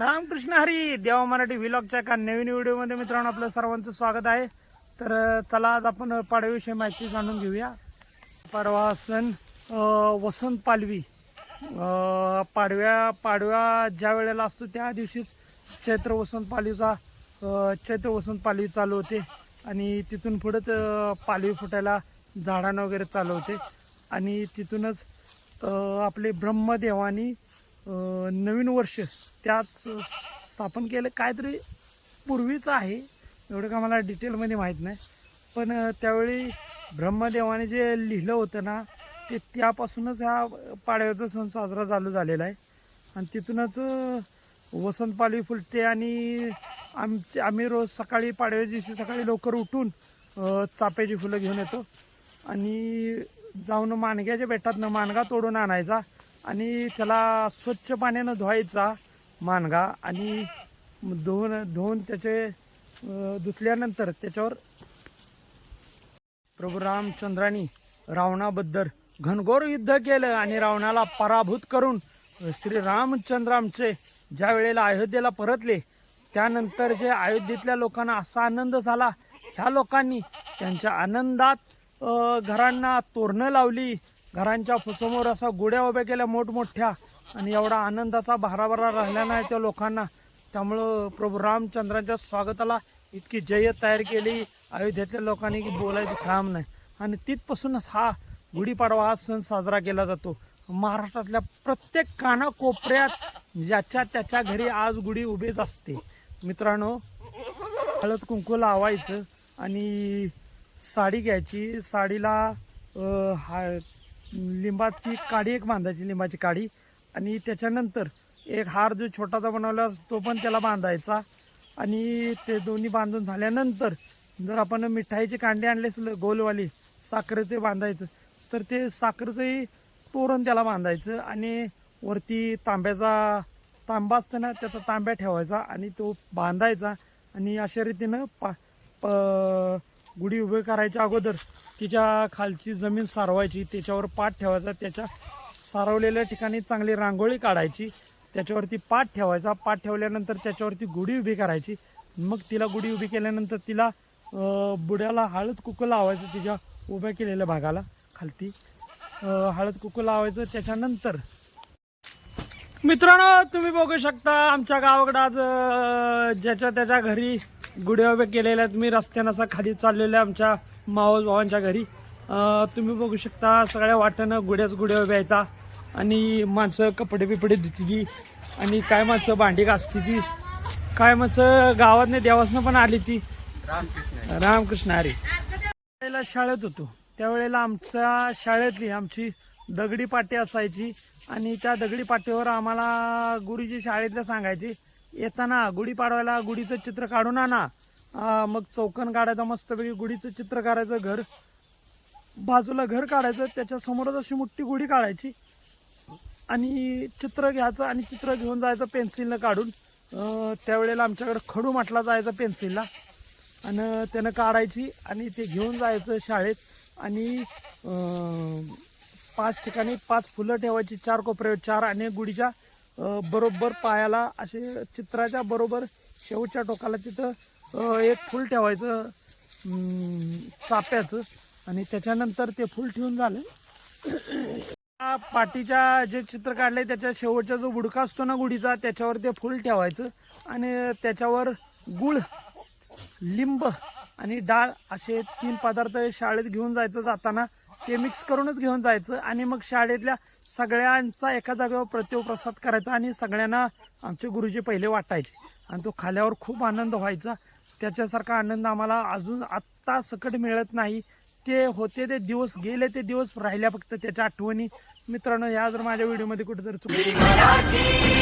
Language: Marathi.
रामकृष्ण हरी देवा मराठी व्हिलॉगच्या एका नवीन व्हिडिओमध्ये मित्रांनो आपलं सर्वांचं स्वागत आहे. तर चला आज आपण पाडव्याविषयी माहिती जाणून घेऊया. परवा सण वसंत पालवी पाडव्या पाडव्या ज्या वेळेला असतो त्या दिवशीच चैत्र वसंत पालवीचा चैत्र वसंत पालवी चालू होते. आणि तिथून पुढंच पालवी फुटायला झाडांना वगैरे चालू होते. आणि तिथूनच आपले ब्रह्मदेवानी नवीन वर्ष त्याच स्थापन केलं. काहीतरी पूर्वीचं आहे. एवढं का मला डिटेलमध्ये माहीत नाही. पण त्यावेळी ब्रह्मदेवाने जे लिहिलं होतं ना ते त्यापासूनच हा पाडव्याचा सण साजरा चालू झालेला आहे. आणि तिथूनच अं, वसंत पालवी फुलते आणि आमचे आम्ही रोज सकाळी पाडव्या दिवशी सकाळी लवकर उठून चाप्याची फुलं घेऊन येतो. आणि जाऊन मानग्याच्या बेटातनं माणगा तोडून आणायचा. आणि त्याला स्वच्छ पाण्यानं धुवायचा मानगा आणि धुवून धुवून त्याचे धुतल्यानंतर त्याच्यावर प्रभू रामचंद्रांनी रावणाबद्दल घनघोर युद्ध केलं आणि रावणाला पराभूत करून श्री रामचंद्र आमचे ज्या वेळेला अयोध्येला परतले त्यानंतर जे अयोध्येतल्या लोकांना असा आनंद झाला ह्या लोकांनी त्यांच्या आनंदात घरांना तोरणं लावली घरांच्या समोर असा गुड्या उभ्या केल्या मोठमोठ्या. आणि एवढा आनंदाचा भाराभरा राहिला नाही त्या लोकांना. त्यामुळं प्रभू रामचंद्रांच्या स्वागताला इतकी जय्यत तयार केली. अयोध्येतल्या लोकांनी की बोलायचं काम नाही. आणि तिथपासूनच हा गुढीपाडवा हा सण साजरा केला जातो. महाराष्ट्रातल्या प्रत्येक कानाकोपऱ्यात ज्याच्या त्याच्या घरी आज गुढी उभीच असते. मित्रांनो हळद कुंकू लावायचं आणि साडी घ्यायची. साडीला हा लिंबाची काडी एक बांधायची लिंबाची काडी. आणि त्याच्यानंतर एक हार जो छोटासा बनवला तो पण त्याला बांधायचा. आणि ते दोन्ही बांधून झाल्यानंतर जर आपण मिठाईचे कांडे आणले असेल गोलवाली साखरेचे बांधायचं तर ते साखरेचंही तोरण त्याला बांधायचं आणि वरती तांब्याचा तांबा असतं ना त्याचा तांब्या ठेवायचा आणि तो बांधायचा. आणि अशा रीतीनं पा प गुढी उभे करायच्या अगोदर तिच्या खालची जमीन सारवायची त्याच्यावर पाठ ठेवायचा त्याच्या सारवलेल्या ठिकाणी चांगली रांगोळी काढायची त्याच्यावरती पाठ ठेवायचा पाठ ठेवल्यानंतर त्याच्यावरती गुढी उभी करायची. मग तिला गुढी उभी केल्यानंतर तिला बुड्याला हळद कुकू लावायचं तिच्या उभ्या केलेल्या भागाला खालती. हळद कुकू लावायचं त्याच्यानंतर मित्रांनो तुम्ही बघू शकता आमच्या गावाकडं आज ज्याच्या त्याच्या घरी गुढे उभ्या केलेल्या आहेत मी रस्त्यानं असा खाली चाललेल्या आमच्या मावस भावांच्या घरी. तुम्ही बघू शकता सगळ्या वाट्यानं गुड्याच गुड्या उभ्या येतात आणि माणसं कपडे बिपडे धुती ती. आणि काय माणसं भांडी घासती ती. काय माणसं गावातनं देवासनं पण आली ती. रामकृष्ण हरी. त्यावेळेला शाळेत होतो. त्यावेळेला आमच्या शाळेतली आमची दगडी पाटी असायची. आणि त्या दगडी पाटीवर आम्हाला गुरुजी शाळेतल्या सांगायची येताना गुढी पाडवायला गुढीचं चित्र काढून आणा. मग चौकन काढायचं मस्तपैकी गुढीचं चित्र काढायचं घर बाजूला घर काढायचं त्याच्यासमोरच अशी मोठी गुढी काढायची. आणि चित्र घ्यायचं आणि चित्र घेऊन जायचं पेन्सिलनं काढून. त्यावेळेला आमच्याकडे खडू म्हटला जायचा पेन्सिलला. आणि त्यानं काढायची आणि ते घेऊन जायचं शाळेत. आणि पाच ठिकाणी पाच फुलं ठेवायची चार कोपऱ्यावर चार आणि गुढीच्या बरोबर पायाला असे चित्राच्या बरोबर शेवटच्या टोकाला तिथं एक फूल ठेवायचं चाप्याचं आणि त्याच्यानंतर ते फूल ठेवून झालं. त्या पाटीच्या जे चित्र काढले त्याच्या शेवटचा जो बुडका असतो ना गुढीचा त्याच्यावर ते फूल ठेवायचं आणि त्याच्यावर गुळ लिंब आणि डाळ असे तीन पदार्थ शाळेत घेऊन जायचं जाताना ते मिक्स करूनच घेऊन जायचं आणि मग शाळेतल्या सगळ्यांचा एका जागेवर प्रतिप्रसाद करायचा आणि सगळ्यांना आमचे गुरुजी पहिले वाटायचे. आणि तो खाल्यावर खूप आनंद व्हायचा. त्याच्यासारखा आनंद आम्हाला अजून आत्ता सकट मिळत नाही. ते होते ते दिवस गेले ते दिवस राहिल्या फक्त त्याच्या आठवणी. मित्रांनो या जर माझ्या व्हिडिओमध्ये कुठेतरी चुकली